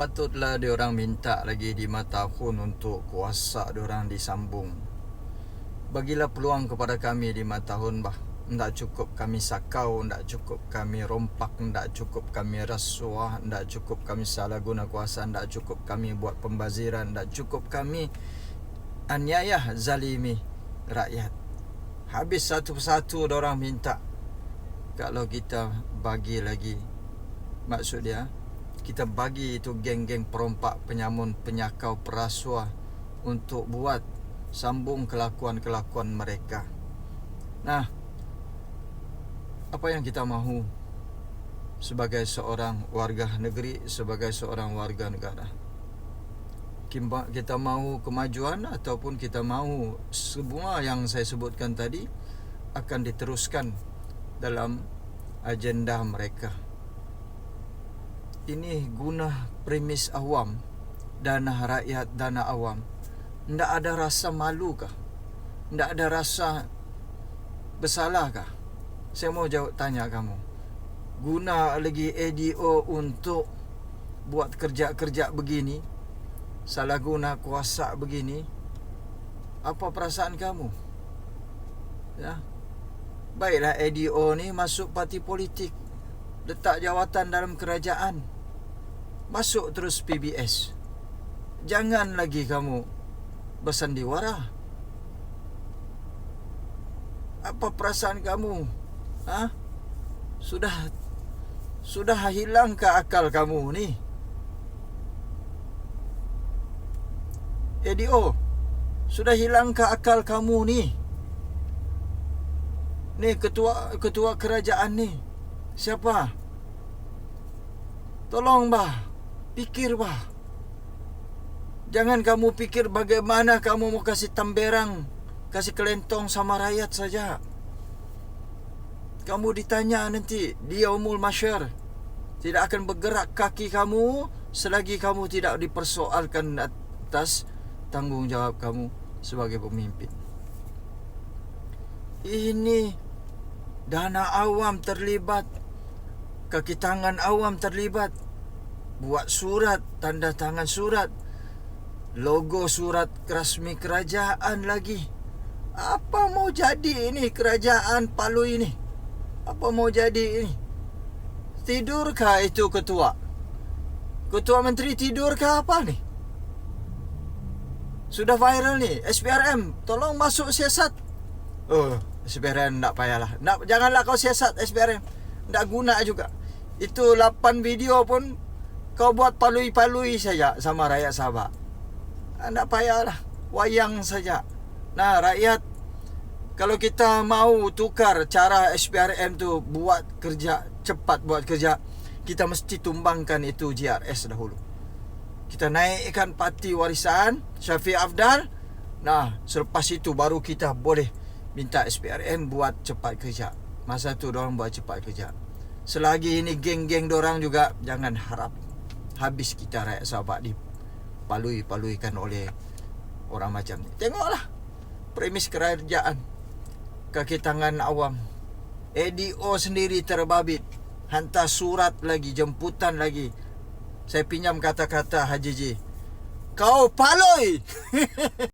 patutlah dia orang minta lagi di tahun untuk kuasa dia orang disambung. Bagilah peluang kepada kami di tahun bah. Tidak cukup kami sakau, tidak cukup kami rompak, tidak cukup kami rasuah, tidak cukup kami salah guna kuasa, tidak cukup kami buat pembaziran, tidak cukup kami aniaya zalimi rakyat. Habis satu persatu orang minta kalau kita bagi lagi maksud dia kita bagi itu geng-geng perompak penyamun penyakau perasuah untuk buat sambung kelakuan-kelakuan mereka. Nah, apa yang kita mahu sebagai seorang warga negeri, sebagai seorang warga negara? Kita mahu kemajuan ataupun kita mahu semua yang saya sebutkan tadi akan diteruskan dalam agenda mereka ini guna premis awam dana rakyat dana awam. Ndak ada rasa malu kah ndak ada rasa bersalah kah saya mau jawab tanya kamu. Guna lagi ADO untuk buat kerja-kerja begini salah guna kuasa begini apa perasaan kamu? Ya. Baiklah ADO ni masuk parti politik letak jawatan dalam kerajaan masuk terus PBS. Jangan lagi kamu bersandiwara. Apa perasaan kamu? Ha? Sudah sudah hilang ke akal kamu ni? Edio, sudah hilang ke akal kamu ni? Ni ketua ketua kerajaan ni. Siapa? Tolong bah. Pikir bah Jangan kamu pikir bagaimana kamu mau kasih tamberang Kasih kelentong sama rakyat saja. Kamu ditanya nanti Dia umul masyar Tidak akan bergerak kaki kamu Selagi kamu tidak dipersoalkan atas Tanggungjawab kamu sebagai pemimpin. Ini Dana awam terlibat Kaki tangan awam terlibat buat surat, tanda tangan surat, logo surat rasmi kerajaan lagi. Apa mau jadi ini kerajaan Palu ini? Apa mau jadi ini? Tidurkah itu ketua? Ketua menteri tidurkah apa ni? Sudah viral ni, SPRM, tolong masuk siasat. Oh, SPRM tak payahlah. Nak janganlah kau siasat SPRM. Tak guna juga. Itu 8 video pun kau buat palui-palui saja sama rakyat Sabah. Tak payahlah. Wayang saja. Nah, rakyat kalau kita mau tukar cara SPRM tu buat kerja cepat buat kerja, kita mesti tumbangkan itu GRS dahulu. Kita naikkan parti warisan Syafiq Afdal. Nah, selepas itu baru kita boleh minta SPRM buat cepat kerja. Masa tu orang buat cepat kerja. Selagi ini geng-geng orang juga jangan harap habis kita rakyat Sabah dipalui-paluikan oleh orang macam ni. Tengoklah premis kerajaan kaki tangan awam. ADO sendiri terbabit. Hantar surat lagi, jemputan lagi. Saya pinjam kata-kata Haji Ji. Kau palui!